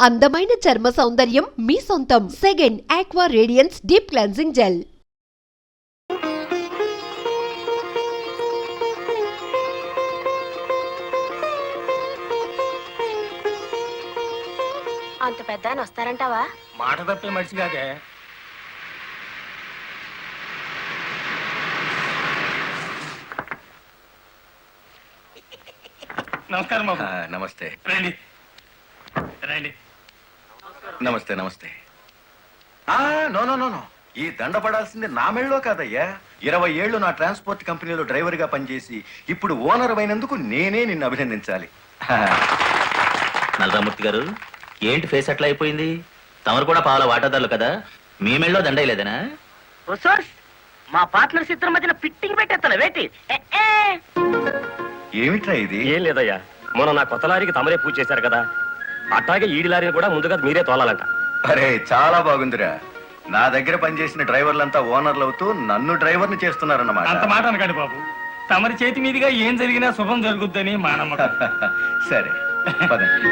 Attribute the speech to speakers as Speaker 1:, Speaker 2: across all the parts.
Speaker 1: అందమైన చర్మ సౌందర్యం మీ సొంతం. Second aqua radiance deep cleansing gel
Speaker 2: అంత పెద్ద ఆయన వస్తారంటావా?
Speaker 3: మాట తప్పే మనిషి కాదే. నమస్కారం బాబు.
Speaker 4: ఆ, నమస్తే.
Speaker 3: రండి. రండి.
Speaker 4: నమస్తే నమస్తే. ఆ, నో నో నో నో. ఈ దండ పడాల్సింది నా మెళ్ళలో కాదయ్యా. ఇరవై ఏళ్ళు నా ట్రాన్స్పోర్ట్ కంపెనీలో డ్రైవర్గా పనిచేసి ఇప్పుడు ఓనర్ అయినందుకు నేనే నిన్ను అభినందించాలి. హా,
Speaker 5: నల్లరామూర్తి గారు ఏంటి ఫేస్ అట్లా అయిపోయింది? తమరు కూడా పాల వాటాదారులు కదా? మీ మెళ్ళలో దండయలేదనా
Speaker 6: మా పార్ట్నర్స్ ఇద్దరి మధ్యన ఫిట్టింగ్ పెట్టేస్తాను వేటి ఏ, ఏ.
Speaker 4: ఏమిట్రా ఇది?
Speaker 7: ఏం లేదయ్యా. మొన్న నా కొత్త లారీకి తమరే పూజ చేశారు కదా. అట్లాగే ఈడి లారీని కూడా ముందుగా మీరే తోలాలంట.
Speaker 4: అరే చాలా బాగుందిరా. నా దగ్గర పనిచేసిన డ్రైవర్లంతా ఓనర్లు అవుతూ నన్ను డ్రైవర్ని
Speaker 3: అంత
Speaker 4: చేస్తున్నారన్నమాట
Speaker 3: మాట అనకండి బాబు. తమరి చేతి మీదుగా ఏం జరిగినా శుభం జరుగుద్దని మా నమ్మకం.
Speaker 4: సరే పదండి.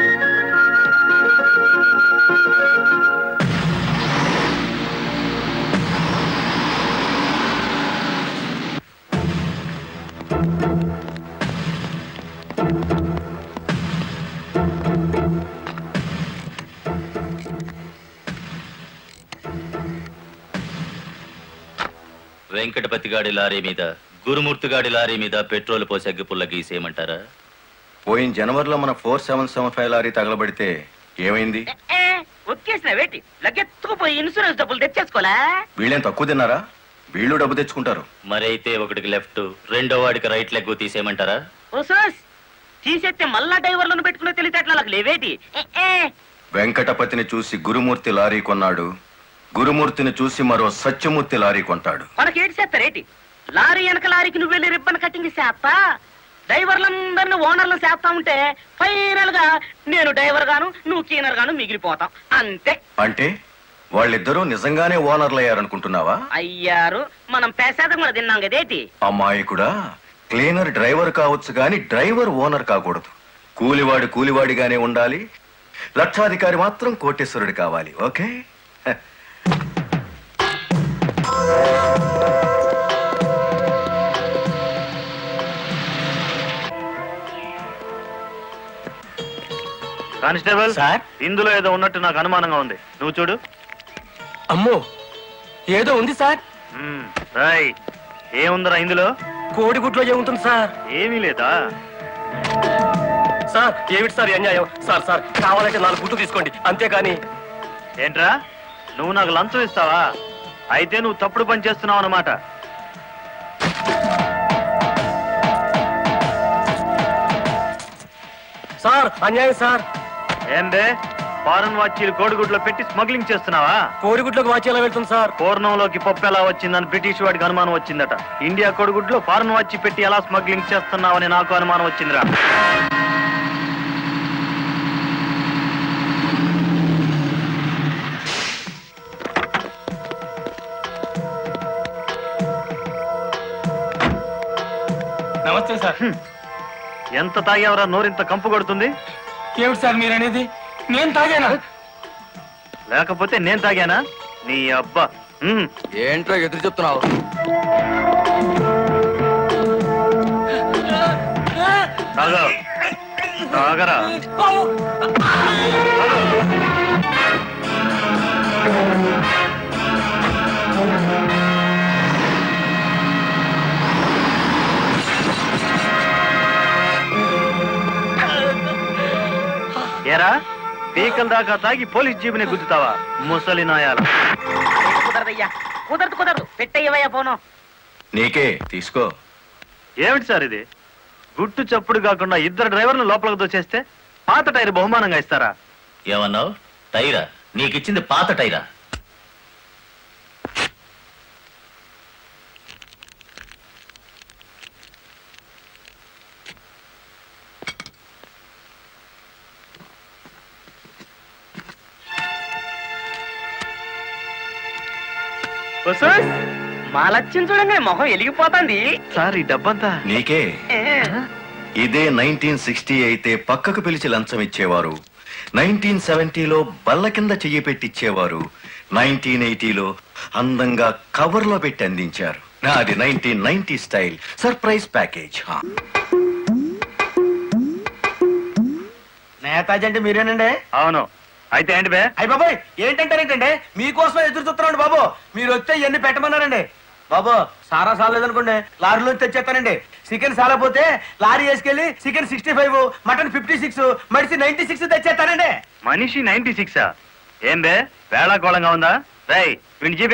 Speaker 5: వెంకటపతి గాడి లారీ మీద గురుమూర్తి గాడి లారీ మీద పెట్రోల్ పోసి అగ్గిపుల్ల గీసేయమంటారా?
Speaker 4: పోయిన జనవరిలో మన four seven seven five lorry తగలబడితే ఏమైంది?
Speaker 6: ఏ, ఏ. ఒక్కేసిన వేటి లగ్గెత్తుకుపోయి ఇన్సూరెన్స్ డబ్బులు తెచ్చేసుకోలే
Speaker 4: వీళ్ళేం తక్కువ తిన్నారా? వీళ్ళు డబ్బు తెచ్చుకుంటారు.
Speaker 5: మరైతే ఒకటికి లెఫ్ట్ రెండో వాడికి రైట్ లెగ్ తీసేయమంటారా?
Speaker 6: తీసేస్తే మళ్ళా డ్రైవర్లను పెట్టుకునే తెలిసేట్లా నాకు లేవేటి.
Speaker 4: వెంకటపతిని చూసి గురుమూర్తి లారీ కొన్నాడు. గురుమూర్తిని చూసి మరో సత్యమూర్తి లారీ కొంటాడు.
Speaker 6: మనకి ఏడు చేస్తారేటి లారీ వెనక లారీకి నువ్వు వెళ్ళి రిబ్బన్ కటింగ్ చేస్తా డ్రైవర్లందరిని ఓనర్లు చేస్తా ఉంటే ఫైనల్గా నేను డ్రైవర్ గాను నువ్వు క్లీనర్ గాను మిగిలిపోతాం. అంతే.
Speaker 4: అంటే వాళ్ళిద్దరూ నిజంగానే ఓనర్లు అయ్యారనుకుంటున్నావా?
Speaker 6: అయ్యారు. మనం పేసాదం కూడా తిన్నాం కదేటి
Speaker 4: అమ్మాయికుడా క్లీనర్ డ్రైవర్ కావచ్చు గాని డ్రైవర్ ఓనర్ కాకూడదు. కూలివాడు కూలివాడిగానే ఉండాలి. లక్షాధికారి మాత్రం కోటేశ్వరుడు కావాలి ఓకే.
Speaker 7: Constable sir? ఇందులో ఏదో ఉన్నట్టు నాకు అనుమానంగా ఉంది. నువ్వు చూడు.
Speaker 8: అమ్మో ఏదో ఉంది సార్.
Speaker 7: మ్మ్. రాయ్ ఏముందిరా ఇందులో?
Speaker 8: కోడిగుడ్లో ఏముంటుంది సార్?
Speaker 7: ఏమీ లేదా?
Speaker 8: సార్ ఏమిటి సార్ ఈ అన్యాయం? సార్ సార్ కావాలంటే నాలుగు గుడ్లు తీసుకోండి. అంతేగాని
Speaker 7: ఏంట్రా? నువ్వు నాకు లంచం ఇస్తావా? అయితే నువ్వు తప్పుడు పని చేస్తున్నావు అన్నమాట.
Speaker 8: సార్ అన్యాయం సార్.
Speaker 7: ఏందే? ఫారెన్ వాచీలు కోడిగుడ్లో పెట్టి స్మగ్లింగ్ చేస్తున్నావా?
Speaker 8: కోడిగుడ్లోకి వాచి ఎలా వెళ్తుంది సార్.
Speaker 7: పూర్ణంలోకి పప్పు ఎలా వచ్చిందని బ్రిటిష్ వాడికి అనుమానం వచ్చిందట. ఇండియా కొడుగుడ్లో ఫారెన్ వాచి పెట్టి ఎలా స్మగ్లింగ్ చేస్తున్నావని నాకు అనుమానం వచ్చిందిరా.
Speaker 3: నమస్తే సార్.
Speaker 7: ఎంత తాగేవరా నోరింత కంపు కొడుతుంది?
Speaker 3: ఏమిటి సార్ మీరు అనేది నేను తాగానా?
Speaker 7: లేకపోతే నేను తాగానా? నీ అబ్బా.
Speaker 8: ఏంట్రా ఎదురు చెప్తున్నావు?
Speaker 7: తాగు. తాగరా. పీకల దాకా తాగి పోలీస్ జీబుని గుద్దుతావా? ముసలి నాయాల.
Speaker 6: కుదరదయ్యా. కుదరదు కుదరదు. పెట్టయ్యవయ్యా పోను
Speaker 4: నీకే తీసుకో.
Speaker 7: ఏమిటి సార్ ఇది? గుట్టు చప్పుడు కాకుండా ఇద్దరు డ్రైవర్లు లోపలికి దోచేస్తే పాత టైర్ బహుమానంగా ఇస్తారా?
Speaker 5: ఏమన్నావు? టైరా? నీకిచ్చింది పాత టైరా?
Speaker 6: మా లక్ష్యం చూడంగానే మొహం వెలిగిపోతుంది
Speaker 7: సార్ ఈ డబ్బంతా?
Speaker 4: నీకే. ఇదే నైన్టీన్ సిక్స్టీ అయితే పక్కకు పిలిచి లంచం ఇచ్చేవారు. నైన్టీన్ సెవెంటీలో బల్ల కింద చెయ్యి పెట్టిచ్చేవారు. నైన్టీన్ ఎయిటీలో అందంగా కవర్లో పెట్టి అందించారు. నాది nineteen ninety style surprise package.
Speaker 8: Netaji అంటే మీరేనండి?
Speaker 7: అవును. అయితే ఏంటి బే?
Speaker 8: అయ్య బాబాయ్ ఏంటంటారేంటండి? మీకోసం ఎదురు చూస్తున్నాండి బాబు. మీరు వచ్చే ఇవన్నీ పెట్టమన్నారండి. బాబు సారా సాలేదనుకోండి లారీలో తెచ్చేస్తానండి. చికెన్ సాలపోతే lorry వేసుకెళ్ళి chicken sixty five mutton fifty six మడిసి ninety six తెచ్చేస్తానండి.
Speaker 7: మనిషి నైన్టీ సిక్సా ఏం బే? వేళాకోళంగా ఉందా? రై వీడిని జీప్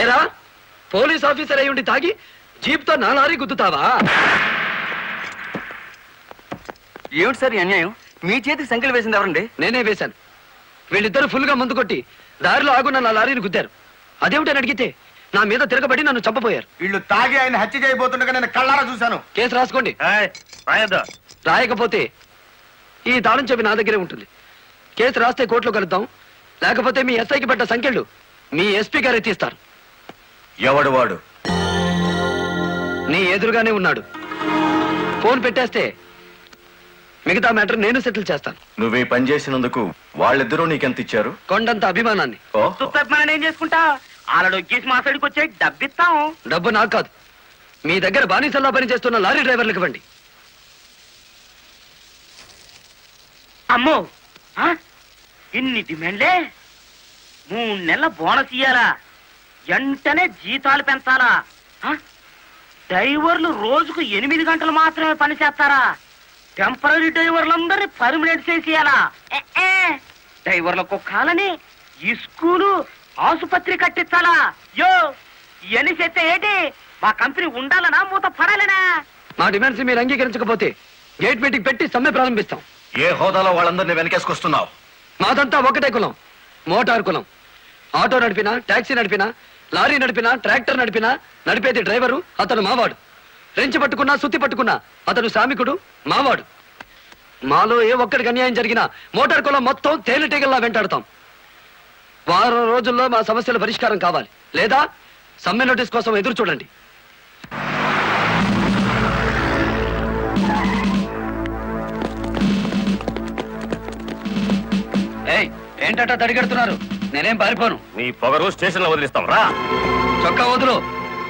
Speaker 8: ఏరా? పోలీస్ ఆఫీసర్ అయి ఉండి తాగి జీప్తో నా లారీ గుద్దుతావా?
Speaker 9: ఏమిటి సార్ ఈ అన్యాయం? మీ చేతికి సంఖ్యలు వేసింది ఎవరండి?
Speaker 8: నేనే వేశాను. వీళ్ళిద్దరు ఫుల్గా ముందు కొట్టి దారిలో ఆగున్న నా లారీని గుద్దారు. అదేమిటని అడిగితే నా మీద తిరగబడి నన్ను చంపబోయారు.
Speaker 3: వీళ్ళు తాగి ఆయన హత్య చేయబోతుండగా నేను కళ్ళారా చూశాను.
Speaker 8: కేసు రాసుకోండి. రాయకపోతే ఈ తాళం చెవి నా దగ్గరే ఉంటుంది. కేసు రాస్తే కోర్టులో కలుద్దాం. లేకపోతే మీ ఎస్ఐకి పడ్డ సంఖ్యలు మీ ఎస్పీ గారే తీస్తారు.
Speaker 4: ఎవడు వాడు?
Speaker 8: నీ ఎదురుగానే ఉన్నాడు. ఫోన్ పెట్టేస్తే మిగతా మ్యాటర్ నేను సెటిల్ చేస్తాను.
Speaker 4: నువ్వు ఈ పని చేసినందుకు వాళ్ళిద్దరూ నీకెంత ఇచ్చారు?
Speaker 8: కొండంత అభిమానాన్ని.
Speaker 4: ఓ.
Speaker 6: ఏం చేసుకుంటా? ఆలడు మా సైడ్కి వచ్చే డబ్బిస్తాం.
Speaker 8: డబ్బు నాకు కాదు. మీ దగ్గర బానిసల్లా పని చేస్తున్న లారీ డ్రైవర్లకు ఇవ్వండి.
Speaker 6: అమ్మో! ఆ? ఇన్ని డిమాండ్లే? మూడు నెలల బోనస్ ఇయ్యాలా? వెంటనే జీతాలు పెంచాలా? ఆ? డ్రైవర్లు రోజుకు ఎనిమిది గంటలు మాత్రమే పని చేస్తారా? టెంపరీ డ్రైవర్లందరినీ పర్మనెంట్ చేసేయాలా. డ్రైవర్లకు కాలని ఈ స్కూలు ఆసుపత్రి కట్టించాలా? యో ఇవన్నీ చేస్తే ఏంటి? మా కంపెనీ ఉండాలనా మూత పడాలనా?
Speaker 8: మా డిమాండ్స్ మీరు అంగీకరించకపోతే గేట్ మీటింగ్ పెట్టి సమ్మె ప్రారంభిస్తాం.
Speaker 4: ఏ హోదాలో వాళ్ళందరినీ వెనకేసుకొస్తున్నావు?
Speaker 8: మాదంతా ఒకటే కులం మోటార్ కులం. ఆటో నడిపినా టాక్సీ నడిపినా లారీ నడిపినా ట్రాక్టర్ నడిపినా నడిపేది డ్రైవరు అతను మావాడు. రెంచి పట్టుకున్నా సుత్తి పట్టుకున్నా. అతను శ్రామికుడు మావాడు. మాలో ఏ ఒక్కడికి అన్యాయం జరిగినా మోటార్ కులం మొత్తం తేలిటీగల్లా వెంటాడతాం. వారం రోజుల్లో మా సమస్యల పరిష్కారం కావాలి. లేదా సమ్మె నోటీస్ కోసం ఎదురు చూడండి. ఏయ్ ఏంటట తడిగడుతున్నారు? నేనేం పారిపోను.
Speaker 7: నీ పొగరు స్టేషన్లో వదిలిస్తాం రా.
Speaker 8: చొక్కా వదులు.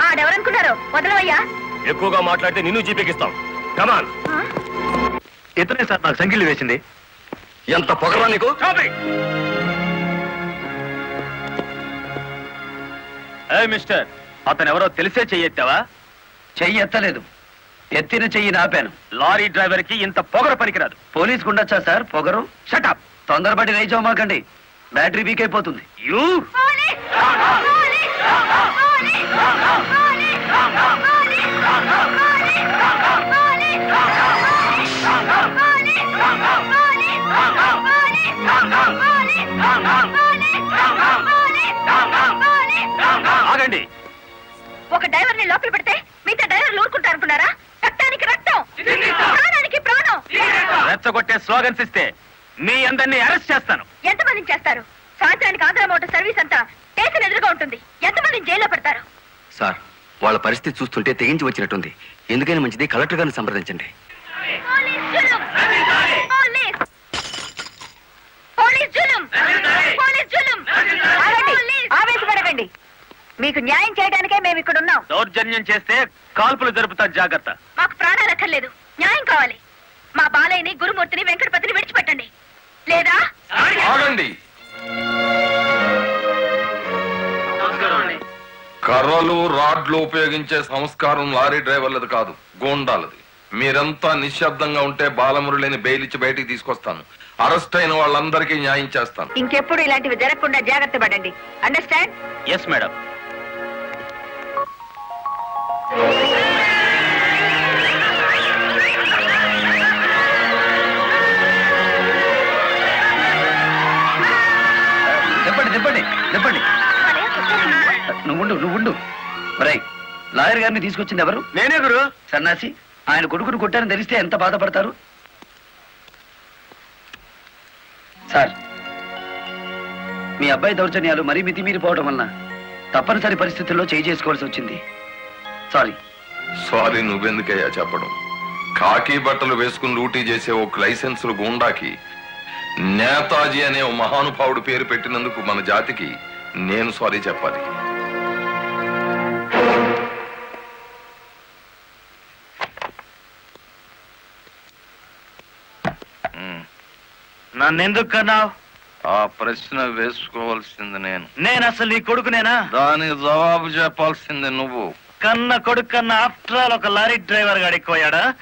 Speaker 2: ఆడెవరనుకున్నారు వదలవయ్యా.
Speaker 7: ఎక్కువగా మాట్లాడితే నిన్ను జీపెక్కిస్తాం కమాన్ ఇతనే సార్ నాకు సంఖ్యలు వేసింది.
Speaker 9: ఎంత పొగరా నీకు?
Speaker 7: ఏ మిస్టర్. అతను ఎవరో తెలిసే చెయ్యెత్తావా?
Speaker 8: చెయ్యి ఎత్తలేదు ఎత్తిన చెయ్యి నాపాను.
Speaker 7: లారీ డ్రైవర్కి ఇంత పొగర పనికిరాదు.
Speaker 8: పోలీస్ ఉండొచ్చా సార్? పొగరు.
Speaker 7: షటప్
Speaker 8: తొందరపడి రైచోమాకండి బ్యాటరీ వీక్ అయిపోతుంది.
Speaker 7: యూ ఆగండి.
Speaker 10: ఒక డ్రైవర్ని లోపల పెడితే మిగతా డ్రైవర్లు ఊరుకుంటారు అనుకున్నారా? రక్తానికి రక్తం. ప్రాణానికి ప్రాణం.
Speaker 11: రెచ్చగొట్టే
Speaker 7: స్లోగన్స్ ఇస్తే మీ అందరినీ అరెస్ట్ చేస్తాను.
Speaker 2: ఎంతమందిని చేస్తారు? సాయంత్రానికి ఆంధ్ర మోటార్ సర్వీస్ అంతా దేశం ఎదురుగా ఉంటుంది. ఎంతమందిని జైల్లో పెడతారు?
Speaker 4: సార్ వాళ్ళ పరిస్థితి చూస్తుంటే తెగించి వచ్చినట్టుంది. ఎందుకని మంచిది కలెక్టర్ గారిని సంప్రదించండి!
Speaker 2: ఆవేశపడకండి. మీకు న్యాయం చేయడానికే మేము ఇక్కడ ఉన్నాం.
Speaker 7: దౌర్జన్యం చేస్తే కాల్పులు జరుపుతా జాగ్రత్త.
Speaker 2: మాకు ప్రాణాలు అక్కర్లేదు. న్యాయం కావాలి. మా బాలయ్యని గురుమూర్తిని వెంకటపతిని విడిచిపెట్టండి. లేదా?
Speaker 12: ఆగండి. కర్రలు రాడ్లు ఉపయోగించే సంస్కారం లారీ డ్రైవర్లది కాదు గోండాలది. మీరంతా నిశ్శబ్దంగా ఉంటే బాలమురళిని బెయిలిచ్చి బయటికి తీసుకొస్తాను. అరెస్ట్ అయిన వాళ్ళందరికీ న్యాయం చేస్తాను.
Speaker 2: ఇంకెప్పుడు ఇలాంటివి జరగకుండా జాగ్రత్త పడండి. అండర్స్టాండ్
Speaker 7: ఎస్ మేడం
Speaker 8: చెప్పండి చెప్పండి చెప్పండి. నువ్వుండు నువ్వుండు. రై లాయర్ గారిని తీసుకొచ్చింది ఎవరు?
Speaker 7: నేనే గురు.
Speaker 8: సన్నాసి ఆయన కొడుకును కొట్టారని తెలిస్తే ఎంత బాధపడతారు? సార్ మీ అబ్బాయి దౌర్జన్యాలు మరీ మితిమీరిపోవడం వలన తప్పనిసరి పరిస్థితుల్లో చేయి చేసుకోవాల్సి వచ్చింది. సారీ
Speaker 12: సారీ నువ్వెందుకయ్యా చెప్పడం? కాకి బట్టలు వేసుకుని డ్యూటీ చేసే ఒక లైసెన్సులు గుండాకి నేతాజీ అనే ఓ మహానుభావుడు పేరు పెట్టినందుకు మన జాతికి నేను సారీ చెప్పాలి.
Speaker 7: నన్నెందుకు కన్నావు
Speaker 12: ఆ ప్రశ్న వేసుకోవాల్సింది నేను.
Speaker 7: నేను అసలు నీ కొడుకునేనా?
Speaker 12: దానికి జవాబు చెప్పాల్సింది నువ్వు.
Speaker 7: కన్న కొడుకు కన్న ఆఫ్టర్ ఆల్ ఒక లారీ డ్రైవర్ గాడిపోయాడా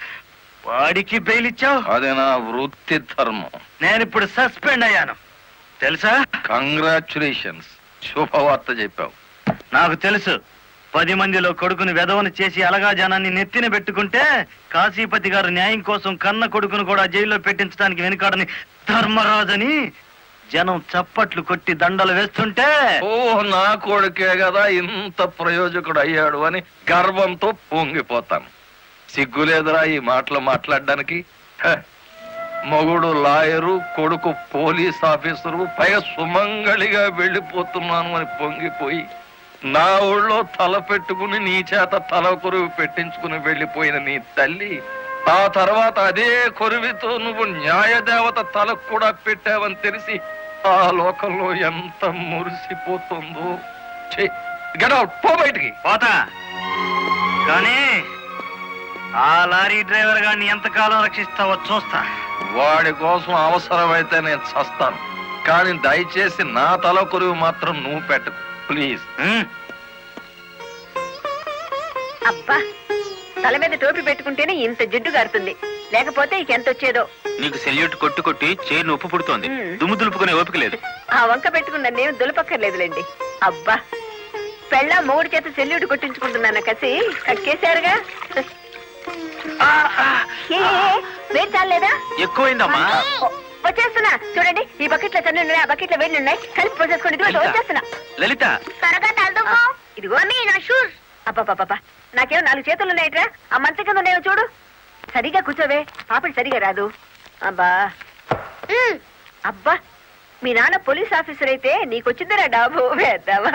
Speaker 7: వాడికి బెయిల్ ఇచ్చావు?
Speaker 12: అది నా వృత్తి ధర్మం.
Speaker 7: నేను ఇప్పుడు సస్పెండ్ అయ్యాను. తెలుసా?
Speaker 12: కంగ్రాచులేషన్స్ శుభవార్త చెప్పావు.
Speaker 7: నాకు తెలుసు. పది మందిలో కొడుకుని వెధవను చేసి అలగా జనాన్ని నెత్తిన పెట్టుకుంటే కాశీపతి గారు న్యాయం కోసం కన్న కొడుకును కూడా జైల్లో పెట్టించడానికి వెనుకాడని ధర్మరాజని జనం చప్పట్లు కొట్టి దండలు వేస్తుంటే
Speaker 12: ఓ నా కొడుకే కదా ఇంత ప్రయోజకుడు అయ్యాడు అని గర్వంతో పొంగిపోతాను. సిగ్గులేదురా ఈ మాటలు మాట్లాడడానికి? మగుడు లాయరు కొడుకు పోలీస్ ఆఫీసరు పై సుమంగళిగా వెళ్ళిపోతున్నాను అని పొంగిపోయి నా ఊళ్ళో తల పెట్టుకుని నీ చేత తల కొరువు పెట్టించుకుని వెళ్ళిపోయిన నీ తల్లి ఆ తర్వాత అదే కొరువితో నువ్వు న్యాయదేవత తలకు కూడా పెట్టావని తెలిసి ఆ లోకంలో ఎంత మురిసిపోతుందో. అవుట్ పో బయటికి.
Speaker 7: పోతా. కానీ ఆ లారీ డ్రైవర్ గారిని ఎంతకాలం రక్షిస్తావో చూస్తా.
Speaker 12: వాడి కోసం అవసరమైతే నేను చస్తాను. కానీ దయచేసి నా తల కొరువు మాత్రం నువ్వు పెట్టకు. ప్లీజ్?
Speaker 2: అబ్బా తల మీద టోపీ పెట్టుకుంటేనే ఇంత జిడ్డు గారుతుంది. లేకపోతే ఇక ఎంత వచ్చేదో.
Speaker 11: నీకు సెల్యూట్ కొట్టు కొట్టి చేరు నొప్పు పుడుతోంది. దుమ్ము దులుపుకునే ఓపిక లేదు.
Speaker 2: ఆ వంక పెట్టుకున్న నేను దులపక్కర్లేదులేండి. అబ్బా పెళ్ళ మూడు చేత సెల్యూట్ కొట్టించుకుంటున్నాను కసి? కక్కేశారుగా చాలేదా?
Speaker 11: ఎక్కువైందమ్మా.
Speaker 2: వచ్చేస్తున్నా. చూడండి ఈ బకెట్లో తన్ను ఉన్నాయి ఆ బకెట్లో వేడి ఉన్నాయి. కలిపి పోసేసుకోండి. ఇదిగో
Speaker 11: లలిత.
Speaker 2: వచ్చేస్తున్నా.
Speaker 11: లలిత.
Speaker 2: త్వరగా తలదుకో ఇదిగో నీ నా షూస్. అబ్బా నాకేమో నాలుగు చేతులు ఉన్నాయట్రా ఆ మంచం కింద ఉన్నాయో చూడు. సరిగా కూర్చోవే. పాపడి సరిగా రాదు. అబ్బా. ఉమ్, అబ్బా. మీ నాన్న పోలీస్ ఆఫీసర్ అయితే నీకొచ్చిందిరా డాబు. వేద్దావా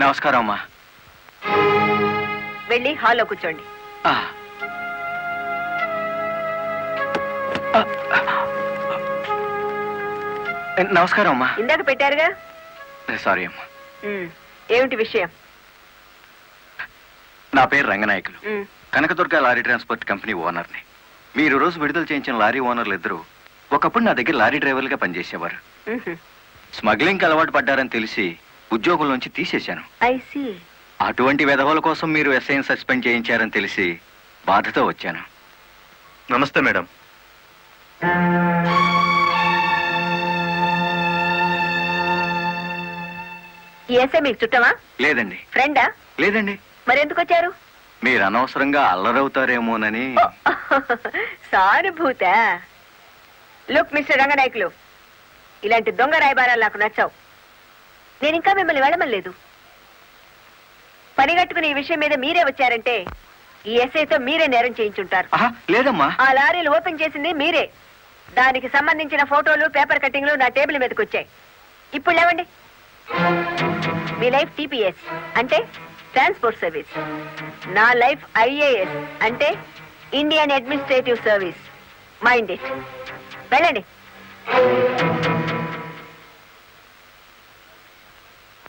Speaker 4: నమస్కారం అమ్మా.
Speaker 2: వెళ్ళి హాల్లో కూర్చోండి.
Speaker 4: ఆ. ఆ. నమస్కారం అమ్మా.
Speaker 2: ఇందాక పెట్టారుగా?
Speaker 4: సారీ అమ్మా.
Speaker 2: ఏమిటి విషయం?
Speaker 4: నా పేరు Ranganayakulu. Kanakadurga lorry transport company ఓనర్ని. మీరు రోజు విడుదల చేయించిన లారీ ఓనర్లు ఇద్దరు ఒకప్పుడు నా దగ్గర లారీ డ్రైవర్లుగా పనిచేసేవారు. స్మగ్లింగ్కి అలవాటు పడ్డారని తెలిసి ఉద్యోగం నుంచి తీసేశాను. అటువంటి విధవల కోసం మీరు ఎస్ఐని సస్పెండ్ చేయించారని తెలిసి బాధతో వచ్చాను.
Speaker 12: నమస్తే మేడం.
Speaker 2: ఈ ఎస్ఐ మీకు చుట్టమా?
Speaker 4: లేదండి.
Speaker 2: ఫ్రెండా
Speaker 4: లేదండి.
Speaker 2: మరి ఎందుకు వచ్చారు
Speaker 4: మీరు అనవసరంగా అల్లరవుతారేమోనని.
Speaker 2: సానుభూత. లుక్ మిస్టర్ రంగనాయకులు ఇలాంటి దొంగ రాయబారాలు నాకు నచ్చావు. నేను ఇంకా మిమ్మల్ని వెళ్ళమలేదు పని కట్టుకుని ఈ విషయం మీద మీరే వచ్చారంటే ఈ ఎస్ఐతో మీరే నేరం చేయించుంటారు.
Speaker 4: లేదమ్మా.
Speaker 2: ఆ లారీలు ఓపెన్ చేసింది మీరే. దానికి సంబంధించిన ఫోటోలు పేపర్ కట్టింగ్లు నా టేబుల్ మీదకి వచ్చాయి ఇప్పుడు లేవండి. మీ లైఫ్ టీపీఎస్ అంటే ట్రాన్స్పోర్ట్ సర్వీస్. నా లైఫ్ ఐఏఎస్ అంటే Indian administrative service. Mind it. వెళ్ళండి.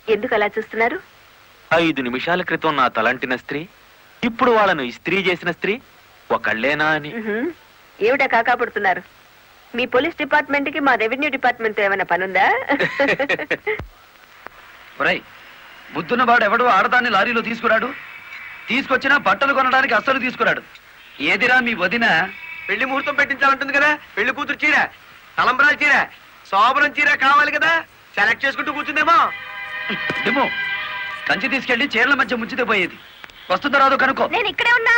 Speaker 2: ఎందుకు అలా చూస్తున్నారు?
Speaker 13: ఐదు నిమిషాల క్రితం నా తలంటిన స్త్రీ ఇప్పుడు వాళ్ళను ఇస్త్రీ చేసిన స్త్రీ ఒకళ్ళేనా అని.
Speaker 2: ఏమిటా కాకాపడుతున్నారు మీ పోలీస్ డిపార్ట్మెంట్కి మా రెవెన్యూ డిపార్ట్మెంట్తో ఏమైనా పనుందా?
Speaker 8: ఒరేయ్ బుద్ధున్న వాడు ఎవడు ఆడదాన్ని లారీలో తీసుకురాడు. తీసుకొచ్చినా బట్టలు కొనడానికి అస్సలు తీసుకురాడు. ఏదిరా మీ వదిన?
Speaker 13: పెళ్ళి ముహూర్తం పెట్టించాలంటుంది కదా పెళ్ళి కూతురు చీర తలంబరాల చీర శోభనం చీర కావాలి కదా సెలెక్ట్ చేసుకుంటూ కూర్చుందేమో.
Speaker 8: డిమో కంచి తీసుకెళ్ళి చీరల మధ్య ముంచితే పోయేది. వస్తుందో రాదో కనుక్కో.
Speaker 2: నేను ఇక్కడే ఉన్నా.